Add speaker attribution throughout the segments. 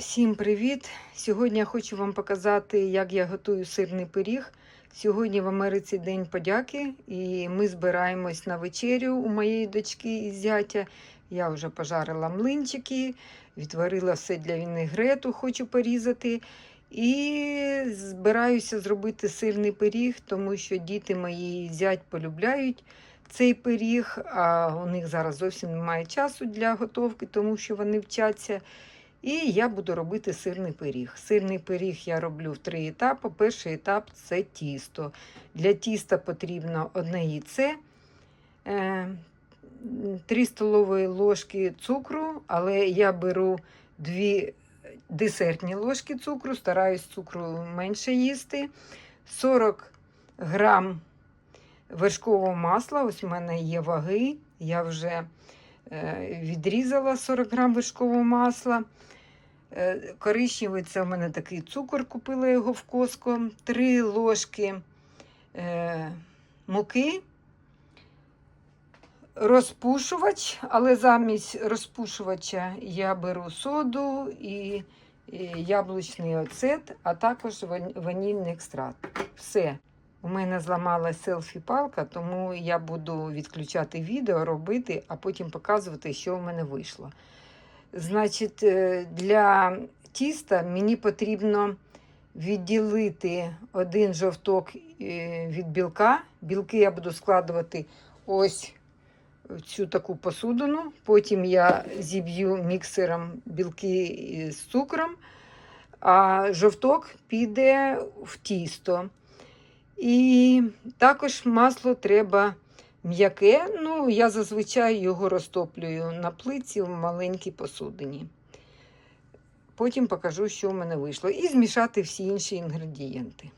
Speaker 1: Всім привіт! Сьогодні я хочу вам показати, як я готую сирний пиріг. Сьогодні в Америці День подяки, і ми збираємось на вечерю у моєї дочки і зятя. Я вже пожарила млинчики, відварила все для вінегрету, хочу порізати. І збираюся зробити сирний пиріг, тому що діти мої і зять полюбляють цей пиріг, а у них зараз зовсім немає часу для готовки, тому що вони вчаться. І я буду робити сирний пиріг. Сирний пиріг я роблю в три етапи. Перший етап це тісто. Для тіста потрібно одне яйце, 3 столові ложки цукру, але я беру 2 десертні ложки цукру, стараюсь цукру менше їсти. 40 грам вершкового масла. Ось у мене є ваги. Я вже е, відрізала 40 грам вершкового масла. Е, Коричневий це в мене такий цукор, купила його в Коско. 3 ложки е, муки, розпушувач, але замість розпушувача я беру соду і яблучний оцет, а також ванільний екстракт. Все. У мене зламалась селфі-палка, тому я буду відключати відео, робити, а потім показувати, що в мене вийшло. Значить, е, для тіста мені потрібно відділити один жовток е, від білка. Білки я буду складувати ось цю таку посудину. Потім я зіб'ю міксером білки з цукром, а жовток піде в тісто. І також масло треба м'яке. Ну, я зазвичай його розтоплюю на плиці в маленькій посудині. Потім покажу, що в мене вийшло. І змішати всі інші інгредієнти.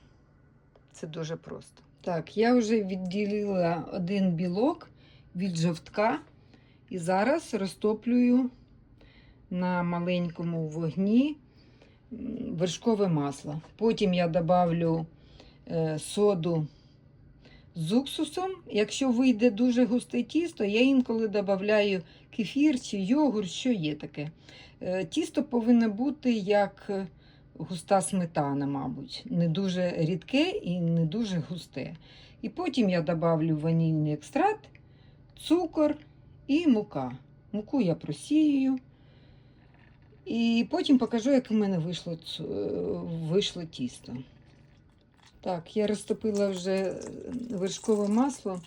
Speaker 1: Це дуже просто. Так, я вже відділила один білок від жовтка. І зараз розтоплюю на маленькому вогні вершкове масло. Потім я добавлю соду з уксусом. Якщо вийде дуже густе тісто, я інколи додаю кефір чи йогурт, що є таке. Е, Тісто повинно бути як е, густа сметана, мабуть. Не дуже рідке і не дуже густе. І потім я додавлю ванільний екстракт, цукор і мука. Муку я просію. І потім покажу, як у мене вийшло, е, вийшло тісто. Так, я розтопила вже е, вершкове масло.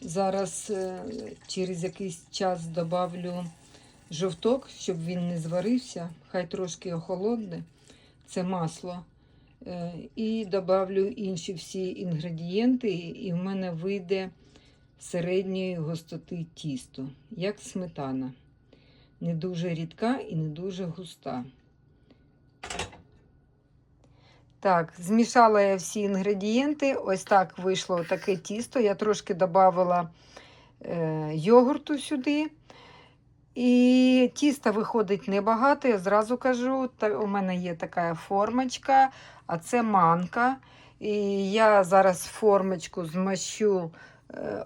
Speaker 1: Зараз е, через якийсь час добавлю жовток, щоб він не зварився. Хай трошки охолодне. Це масло. Е, І добавлю інші всі інгредієнти, і в мене вийде середньої густоти тісто, як сметана. Не дуже рідка і не дуже густа. Так, змішала я всі інгредієнти. Ось так вийшло таке тісто. Я трошки додавала е, йогурту сюди. І тіста виходить небагато, я зразу кажу. Та, у мене є така формочка, а це манка. І я зараз формочку змащу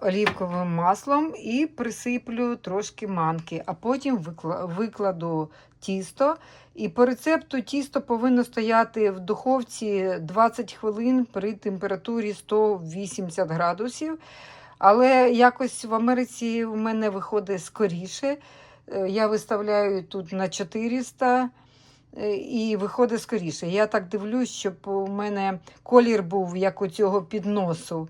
Speaker 1: олівковим маслом і присиплю трошки манки, а потім викладу тісто. І по рецепту тісто повинно стояти в духовці 20 хвилин при температурі 180 градусів. Але якось в Америці в мене виходить скоріше. Е, Я виставляю тут на 400 е, і виходить скоріше. Я так дивлюсь, щоб у мене колір був як у цього підносу.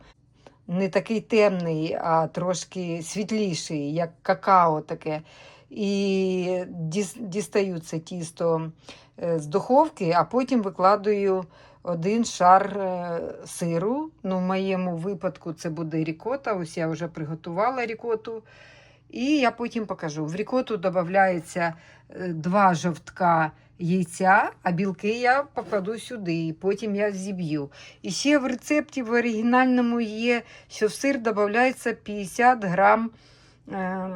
Speaker 1: Не такий темний, а трошки світліший, як какао таке. І діс- дістаю це тісто е, з духовки, а потім викладаю один шар е, сиру. Ну, в моєму випадку це буде рікота. Ось я вже приготувала рікоту. І я потім покажу. В рікоту додається е, два жовтка яйця, а білки я покладу сюди, і потім я зіб'ю. І ще в рецепті в оригінальному є, що в сир додається 50 грам е,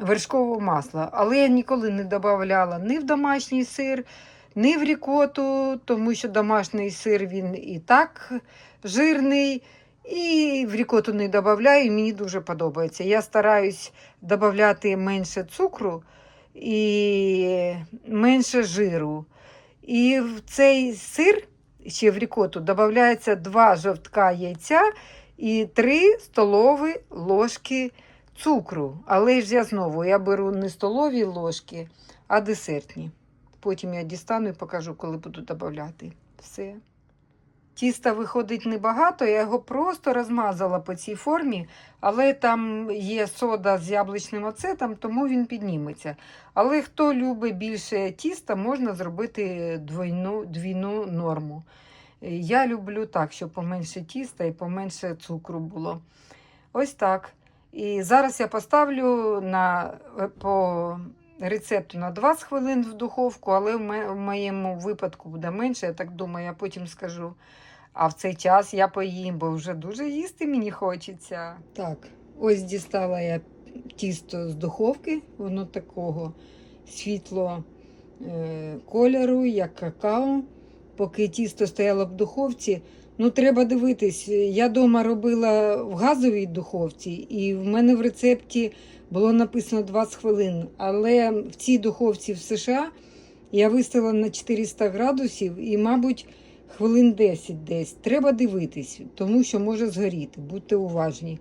Speaker 1: вершкового масла. Але я ніколи не додавала ні в домашній сир, ні в рікоту, тому що домашній сир він і так жирний. І в рікоту не додаю, і мені дуже подобається. Я стараюсь додати менше цукру і менше жиру. І в цей сир, ще в рікоту, додається 2 жовтка яйця і 3 столові ложки цукру. Але ж я знову я беру не столові ложки, а десертні. Потім я дістану і покажу, коли буду додавати. Все. Тіста виходить небагато, я його просто розмазала по цій формі, але там є сода з яблучним оцетом, тому він підніметься. Але хто любить більше тіста, можна зробити двойну, двійну норму. Я люблю так, щоб поменше тіста і поменше цукру було. Ось так. І зараз я поставлю на, по рецепту на 20 хвилин в духовку, але в моєму випадку буде менше, я так думаю, я потім скажу. А в цей час я поїм, бо вже дуже їсти мені хочеться. Так, ось дістала я тісто з духовки, воно такого світло е, кольору, як какао. Поки тісто стояло в духовці. Ну, треба дивитись. Я вдома робила в газовій духовці, і в мене в рецепті було написано 20 хвилин. Але в цій духовці в США я виставила на 400 градусів і, мабуть, хвилин 10 десь. Треба дивитись, тому що може згоріти, будьте уважні.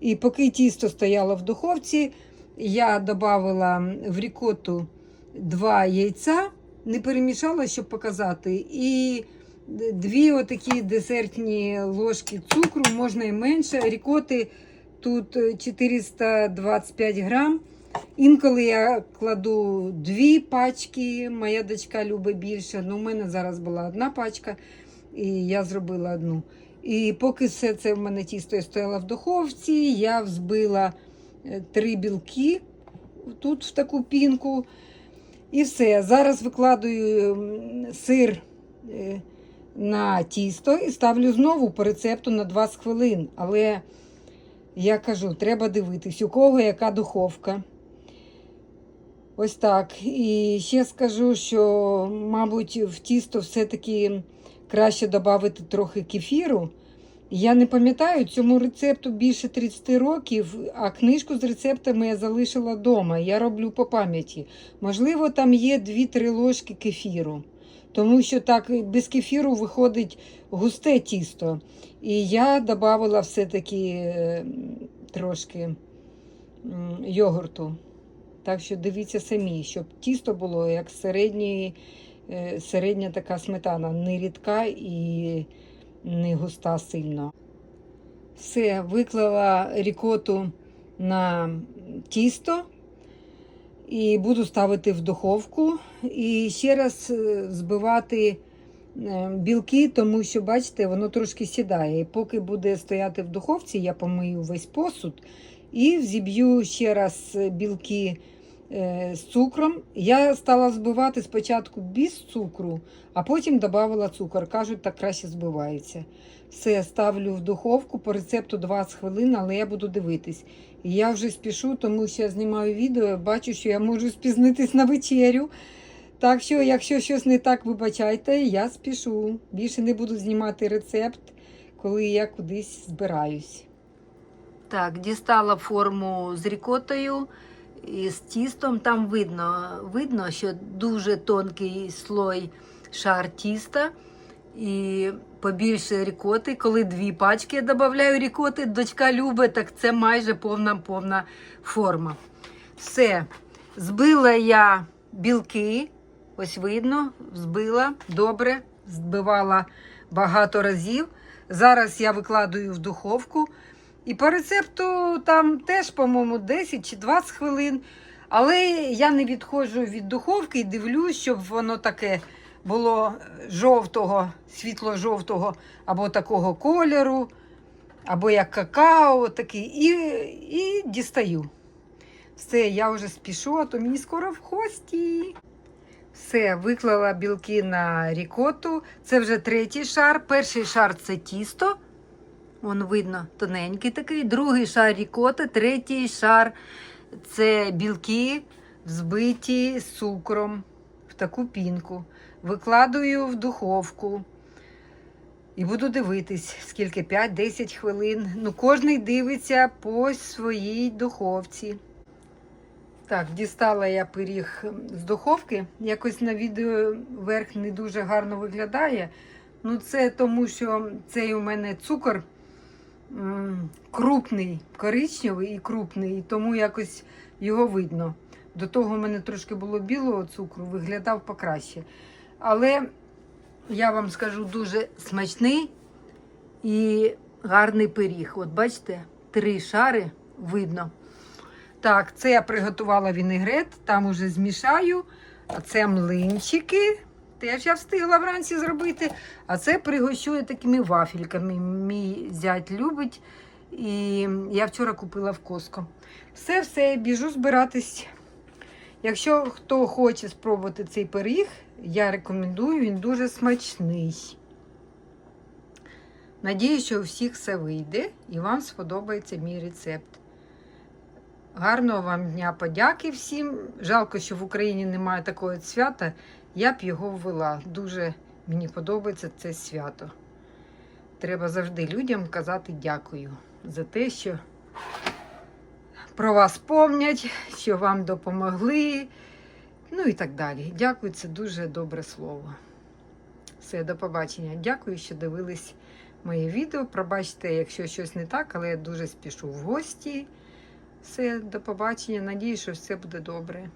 Speaker 1: І поки тісто стояло в духовці, я додавала в рікоту два яйця, не перемішала, щоб показати. І дві отакі десертні ложки цукру, можна і менше. Рікоти тут е, 425 грам. Інколи я кладу дві пачки, моя дочка любить більше. Ну, у мене зараз була одна пачка, і я зробила одну. І поки все це в мене тісто стояло в духовці, я взбила е, три білки тут в таку пінку. І все. Зараз викладаю сир е, на тісто і ставлю знову по рецепту на 20 хвилин. Але я кажу, треба дивитись, у кого яка духовка. Ось так. І ще скажу, що, мабуть, в тісто все-таки краще додати трохи кефіру. Я не пам'ятаю, цьому рецепту більше 30 років, а книжку з рецептами я залишила вдома. Я роблю по пам'яті. Можливо, там є 2-3 ложки кефіру. Тому що так без кефіру виходить густе тісто. І я додавала все-таки е, трошки йогурту. Так що дивіться самі, щоб тісто було як середньої, е, середня така сметана, не рідка і не густа сильно. Все, виклала рікоту на тісто і буду ставити в духовку. І ще раз е, збивати е, білки, тому що, бачите, воно трошки сідає. І поки буде стояти в духовці, я помию весь посуд і зіб'ю ще раз е, білки з цукром. Я стала збивати спочатку без цукру, а потім додавала цукор. Кажуть, так краще збивається. Все, ставлю в духовку по рецепту 20 хвилин, але я буду дивитись. Я вже спішу, тому що я знімаю відео, бачу, що я можу спізнитись на вечерю. Так що, якщо щось не так, вибачайте, я спішу. Більше не буду знімати рецепт, коли я кудись збираюсь.
Speaker 2: Так, дістала форму з рікотою і з тістом. Там видно, видно, що дуже тонкий слой шар тіста і побільше рікоти. Коли дві пачки я додаю рікоти, дочка любить, так це майже повна повна форма. Все, збила я білки, ось видно, збила добре, збивала багато разів. Зараз я викладаю в духовку. І по рецепту там теж, по-моєму, 10 чи 20 хвилин. Але я не відходжу від духовки і дивлюсь, щоб воно таке було жовтого, світло-жовтого, або такого кольору, або як какао такий. І, і дістаю. Все, я вже спішу, а то мені скоро в гості. Все, виклала білки на рікоту. Це вже третій шар. Перший шар це тісто. Вон видно, тоненький такий. Другий шар рікоти, третій шар це білки, взбиті з цукром таку пінку. Викладую в духовку. І буду дивитись, скільки 5-10 хвилин. Ну, кожний дивиться по своїй духовці.
Speaker 1: Так, дістала я пиріг з духовки. Якось на відео верх не дуже гарно виглядає. Ну, це тому, що цей у мене цукор крупний, коричневий і крупний, і тому якось його видно. До того в мене трошки було білого цукру, виглядав покраще. Але я вам скажу дуже смачний і гарний пиріг. От бачите, три шари видно. Так, це я приготувала вінегрет, там уже змішаю. А це млинчики. Теж я встигла вранці зробити. А це пригощую такими вафельками. Мій зять любить. І я вчора купила в Коско. Все, все, біжу збиратись. Якщо хто хоче спробувати цей пиріг, я рекомендую, він дуже смачний. Надію, що у всіх все вийде і вам сподобається мій рецепт. Гарного вам дня подяки всім. Жалко, що в Україні немає такого свята. Я б його ввела. Дуже мені подобається це свято. Треба завжди людям казати дякую за те, що про вас помнять, що вам допомогли. Ну і так далі. Дякую, це дуже добре слово. Все, до побачення. Дякую, що дивились моє відео. Пробачте, якщо щось не так, але я дуже спішу в гості. Все, до побачення. Надію, що все буде добре.